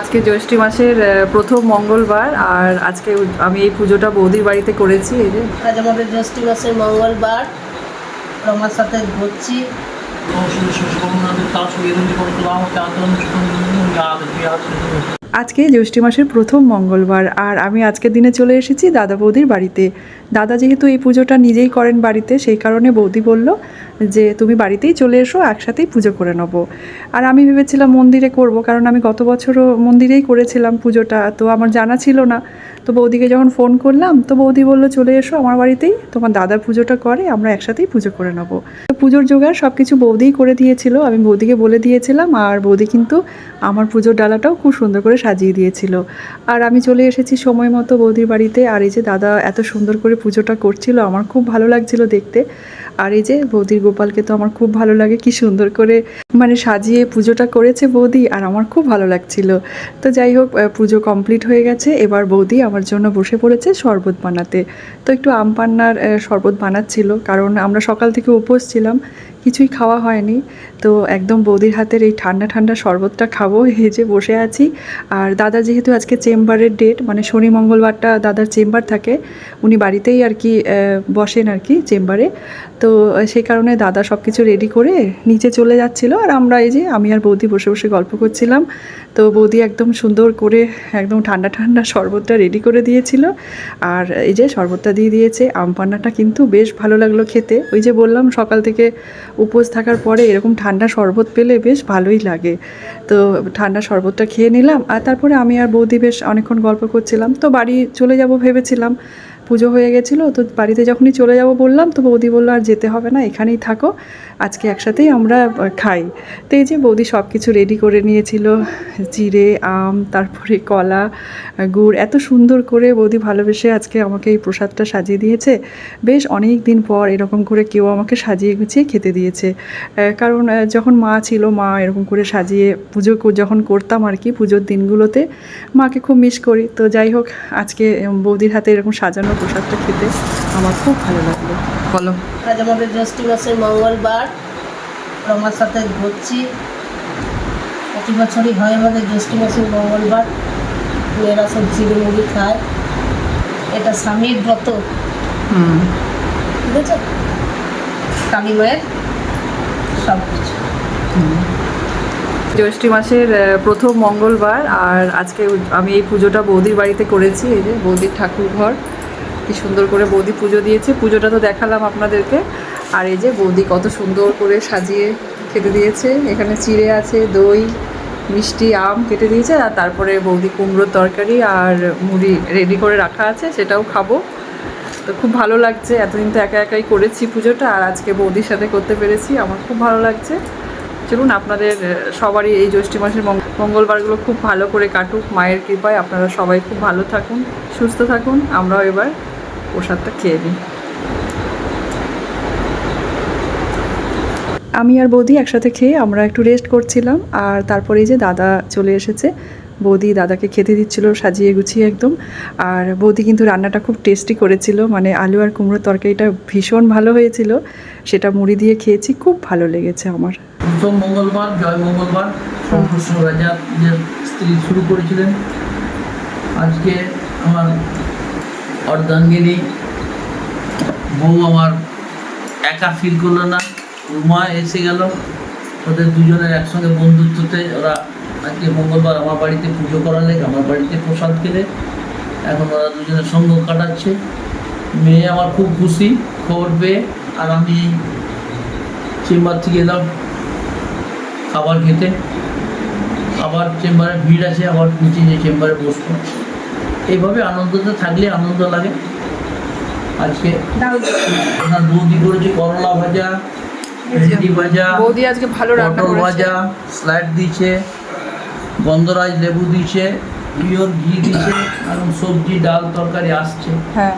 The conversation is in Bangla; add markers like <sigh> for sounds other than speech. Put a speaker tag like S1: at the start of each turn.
S1: আজকে জ্যৈষ্ঠী মাসের প্রথম মঙ্গলবার আর আজকে আমি এই পুজোটা বৌদির বাড়িতে করেছি এই যে।
S2: আজ আমাদের জ্যৈষ্ঠী মাসের মঙ্গলবার। আমার সাথে ঘুরছি।
S1: আজকে জ্যৈষ্ঠী মাসের প্রথম মঙ্গলবার আর আমি আজকের দিনে চলে এসেছি দাদা বৌদির বাড়িতে। দাদা যেহেতু এই পুজোটা নিজেই করেন বাড়িতে, সেই কারণে বৌদি বলল যে, তুমি বাড়িতেই চলে এসো, একসাথেই পুজো করে নেব। আর আমি ভেবেছিলাম মন্দিরে করব, কারণ আমি গত বছরও মন্দিরেই করেছিলাম পুজোটা, তো আমার জানা ছিল না। তো বৌদিকে যখন ফোন করলাম, তো বৌদি বলল, চলে এসো আমার বাড়িতেই, তোমার দাদা পুজোটা করে, আমরা একসাথেই পুজো করে নেব। তো পুজোর জোগাড় সব কিছু বৌদিই করে দিয়েছিল, আমি বৌদিকে বলে দিয়েছিলাম, আর বৌদি কিন্তু আমার পুজোর ডালাটাও খুব সুন্দর করে সাজিয়ে দিয়েছিল। আর আমি চলে এসেছি সময় মতো বৌদির বাড়িতে। আর এই যে দাদা এত সুন্দর করে পুজোটা করছিল, আমার খুব ভালো লাগছিল দেখতে। আর এই যে বৌদির গোপালকে তো আমার খুব ভালো লাগে, কি সুন্দর করে মানে সাজিয়ে পুজোটা করেছে বৌদি, আর আমার খুব ভালো লাগছিল। তো যাই হোক পুজো কমপ্লিট হয়ে গেছে। এবার বৌদি আমার জন্য বসে পড়েছে শরবত বানাতে। তো একটু আম পান্নার শরবত বানাচ্ছিল, কারণ আমরা সকাল থেকে উপোস ছিলাম। কিছুই খাওয়া হয়নি। তো একদম বৌদির হাতের এই ঠান্ডা ঠান্ডা শরবতটা খাব, <laughs> এই যে বসে আছি। আর দাদা যেহেতু আজকে চেম্বারের ডেট মানে শনি, মঙ্গলবারটা দাদার চেম্বার থাকে, উনি বাড়িতেই আর কি বসেন আর কি চেম্বারে। তো সেই কারণে দাদা সব কিছু রেডি করে নিচে চলে যাচ্ছিল আর আমরা এই যে আমি আর বৌদি বসে বসে গল্প করছিলাম। তো বৌদি একদম সুন্দর করে একদম ঠান্ডা ঠান্ডা শরবতটা রেডি করে দিয়েছিল। আর এই যে শরবতটা দিয়ে দিয়েছে, আম পান্নাটা কিন্তু বেশ ভালো লাগল খেতে। ওই যে বললাম, সকাল থেকে উপোস থাকার পরে এরকম ঠান্ডা শরবত পেলে বেশ ভালোই লাগে। তো ঠান্ডা শরবতটা খেয়ে নিলাম। আর তারপরে আমি আর বৌদি বেশ অনেকক্ষণ গল্প করছিলাম। তো বাড়ি চলে যাব ভেবেছিলাম। পুজো হয়ে গেছিল, তো বাড়িতে যখনই চলে যাব বললাম, তো বৌদি বলল, আর যেতে হবে না, এখানেই থাকো, আজকে একসাথেই আমরা খাই। তো এই যে বৌদি সব কিছু রেডি করে নিয়েছিল, জিরে, আম, তারপরে কলা গুড়, এত সুন্দর করে বৌদি ভালোবেসে আজকে আমাকে এই প্রসাদটা সাজিয়ে দিয়েছে। বেশ অনেক দিন পর এরকম করে কেউ আমাকে সাজিয়ে গুছিয়ে খেতে দিয়েছে। কারণ যখন মা ছিল, মা এরকম করে সাজিয়ে পুজো যখন করতাম আর কি পুজোর দিনগুলোতে, মাকে খুব মিস করি। তো যাই হোক, আজকে বৌদির হাতে এরকম সাজানো প্রসাদটা খেতে আমার খুব ভালো লাগল। বলো।
S2: আজ আমাদের জ্যৈষ্ঠী মাসের মঙ্গলবার আমার সাথে ঘুরছি। প্রতি বছরই হয় আমাদের জ্যৈষ্ঠী মাসের মঙ্গলবার। মেয়েরা সব চিড়ে মুড়ি খায়। এটা স্বামীর ব্রত। আছে কালী মায়ের সব কিছু।
S1: জ্যৈষ্ঠী মাসের প্রথম মঙ্গলবার আর আজকে আমি এই পুজোটা বৌদির বাড়িতে করেছি এই যে বৌদির ঠাকুর ঘর কি সুন্দর করে বৌদি পুজো দিয়েছে। পুজোটা তো দেখালাম আপনাদেরকে। আর এই যে বৌদি কত সুন্দর করে সাজিয়ে খেতে দিয়েছে। এখানে চিড়ে আছে, দই, মিষ্টি, আম কেটে দিয়েছে আর তারপরে বৌদি কুমড়োর তরকারি আর মুড়ি রেডি করে রাখা আছে, সেটাও খাব। তো খুব ভালো লাগছে। এতদিন তো একা একাই করেছি পুজোটা আর আজকে বৌদির সাথে করতে পেরেছি। আমার খুব ভালো লাগছে। চলুন আপনাদের, সবারই এই জ্যৈষ্ঠী মাসের মঙ্গ- মঙ্গলবারগুলো খুব ভালো করে কাটুক। মায়ের কৃপায় আপনারা সবাই খুব ভালো থাকুন, সুস্থ থাকুন। আমরাও এবার প্রসাদটা খেয়ে নিই। আমি আর বৌদি একসাথে খেয়ে আমরা একটু রেস্ট করছিলাম, আর তারপরে যে দাদা চলে এসেছে, বৌদি দাদাকে খেতে দিচ্ছিল সাজিয়ে গুছিয়ে একদম, আর বৌদি কিন্তু রান্নাটা খুব টেস্টি করেছিল মানে আলু আর কুমড়োর তরকারিটা ভীষণ ভালো হয়েছিল, সেটা মুড়ি দিয়ে খেয়েছি, খুব ভালো লেগেছে আমার।
S3: মঙ্গলবার, জয় মঙ্গলবার রাজা নিজের স্ত্রী শুরু করেছিলেন। আজকে আমার অর্ধাঙ্গিনী। বউ আমার একা ফিল করল না। রুমা এসে গেল। ওদের দুজনের একসঙ্গে বন্ধুত্বতে ওরা আজকে মঙ্গলবার আমার বাড়িতে পুজো করালে, আমার বাড়িতে প্রসাদ খেলে। এখন ওরা দুজনের সঙ্গ কাটাচ্ছে। মেয়ে আমার খুব খুশি খবর পেয়ে, আর আমি চেম্বার থেকে এলাম খাবার খেতে। আবার চেম্বারে ভিড় আছে, আবার নিচে যে চেম্বারে বসবো। এইভাবে আনন্দতে থাকলে আনন্দ লাগে। আজকে ওনার বৌদি করেছে করলা ভাজা ভেন্ডি ভাজা
S1: বৌদি আজকে ভালো রান্না করেছে।
S3: ভাজা স্লাইড দিছে গন্ধরাজ লেবু দিছে পিওর ঘি দিছে এবং সবজি ডাল তরকারি আসছে।
S1: হ্যাঁ।